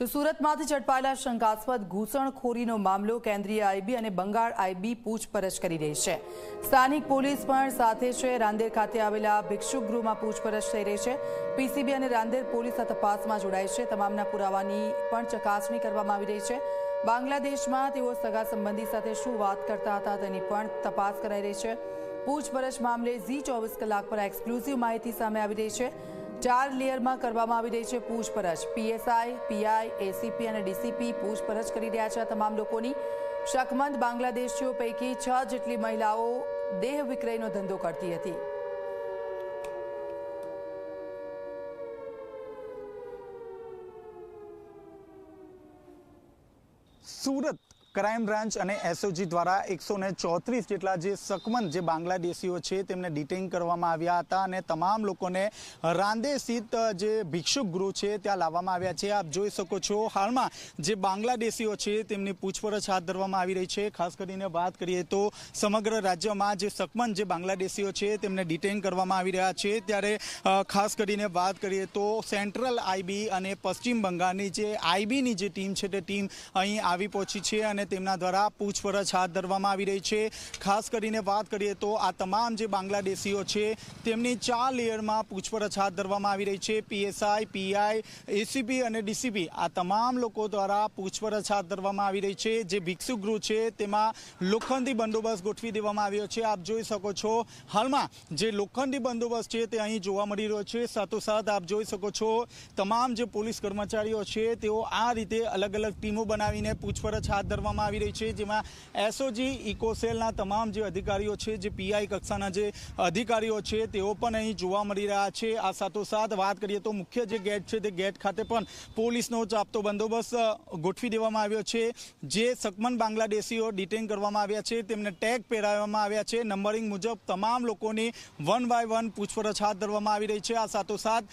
તો સુરતમાંથી ઝડપાયેલા શંકાસ્પદ ઘૂસણખોરીનો મામલો કેન્દ્રીય આઈબી અને બંગાળ આઈબી પૂછપરછ કરી રહી છે. સ્થાનિક પોલીસ પણ સાથે છે. રાંદેર ખાતે આવેલા ભિક્ષુક ગૃહમાં પૂછપરછ થઈ રહી છે. પીસીબી અને રાંદેર પોલીસ આ તપાસમાં જોડાય છે. તમામના પુરાવાની પણ ચકાસણી કરવામાં આવી રહી છે. બાંગ્લાદેશમાં તેઓ સગા સંબંધી સાથે શું વાત કરતા હતા તેની પણ તપાસ કરાઈ રહી છે. પૂછપરછ મામલે ઝી ચોવીસ કલાક પર એક્સક્લુઝિવ માહિતી સામે આવી રહી છે. ચાર લેયરમાં કરવામાં આવી રહી છે પૂછપરછ. પીએસઆઈ, પીઆઈ, એસીપી અને ડીસીપી પૂછપરછ કરી રહ્યા છે આ તમામ લોકોની. શકમંદ બાંગ્લાદેશીઓ પૈકી છ જેટલી મહિલાઓ દેહ વિક્રયનો ધંધો કરતી હતી. સુરત ક્રાઇમ બ્રાન્ચ અને એસઓજી દ્વારા એકસો ને ચોત્રીસ જેટલા જે સકમંદ જે બાંગ્લાદેશીઓ છે તેમને ડિટેઇન કરવામાં આવ્યા હતા અને તમામ લોકોને રાંદે સ્થિત જે ભિક્ષુક ગૃહ છે ત્યાં લાવવામાં આવ્યા છે. આપ જોઈ શકો છો, હાલમાં જે બાંગ્લાદેશીઓ છે તેમની પૂછપરછ હાથ ધરવામાં આવી રહી છે. ખાસ કરીને વાત કરીએ તો સમગ્ર રાજ્યમાં જે સકમંદ જે બાંગ્લાદેશીઓ છે તેમને ડિટેઇન કરવામાં આવી રહ્યા છે. ત્યારે ખાસ કરીને વાત કરીએ તો સેન્ટ્રલ આઈબી અને પશ્ચિમ બંગાળની જે આઈબીની જે ટીમ છે તે ટીમ અહીં આવી પહોંચી છે અને તેમના દ્વારા પૂછપરછ હાથ ધરવામાં આવી રહી છે. ખાસ કરીને વાત કરીએ તો આ તમામ જે બાંગ્લાદેશીઓ છે, તેમની ચાર લેયરમાં પૂછપરછ હાથ ધરવામાં આવી રહી છે. પીએસઆઈ, પીઆઈ, એસીબી અને ડીસીબી આ તમામ લોકો દ્વારા પૂછપરછ હાથ ધરવામાં આવી રહી છે. જે ભિક્ષુ ગૃહ છે, તેમાં લોખંડી બંદોબસ્ત ગોઠવી દેવામાં આવ્યો છે. આપ જોઈ શકો છો, હાલમાં જે લોખંડી બંદોબસ્ત છે તે અહીં જોવા મળી રહ્યો છે. સાથોસાથ આપ જોઈ શકો છો, તમામ જે પોલીસ કર્મચારીઓ છે, તેઓ આ રીતે અલગ અલગ ટીમો બનાવીને પૂછપરછ હાથ ધરવામાં આવી રહી છે, જેમાં એસઓજી ઇકોસેલના તમામ જે અધિકારીઓ છે, જે પીઆઈ કક્ષાના જે અધિકારીઓ છે, તેઓ પણ અહીં જોવા મળી રહ્યા છે. આ સાથોસાથ વાત કરીએ તો મુખ્ય જે ગેટ છે, તે ગેટ ખાતે પણ પોલીસનો ચાપતો બંદોબસ્ત ગોઠવી દેવામાં આવ્યો છે. જે સકમન બાંગ્લાદેશીઓ ડિટેન કરવામાં આવ્યા છે, તેમને ટેગ પહેરાવવામાં આવ્યા છે. નંબરિંગ મુજબ તમામ લોકોની વન બાય વન પૂછપરછ હાથ ધરવામાં આવી રહી છે. આ સાથોસાથ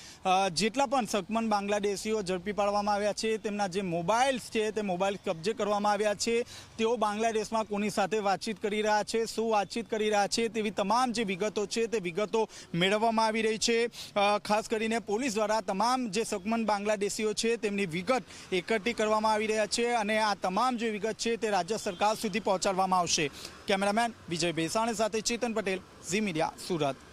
જેટલા પણ સકમન બાંગ્લાદેશીઓ ઝડપી પાડવામાં આવ્યા છે, તેમના જે મોબાઈલ્સ છે, તે મોબાઈલ કબજે કરવામાં આવ્યા છે. તેઓ બાંગ્લાદેશમાં કોની સાથે વાતચીત કરી રહ્યા છે, શું વાતચીત કરી રહ્યા છે તેવી તમામ જે વિગતો છે તે વિગતો મેળવવામાં આવી રહી છે. ખાસ કરીને પોલીસ દ્વારા તમામ જે સગમન બાંગ્લાદેશીઓ છે તેમની વિગત એકઠી કરવામાં આવી રહ્યા છે અને આ તમામ જે વિગત છે તે રાજ્ય સરકાર સુધી પહોંચાડવામાં આવશે. કેમેરામેન વિજય ભેસાણી સાથે ચેતન પટેલ, ઝી મીડિયા, સુરત.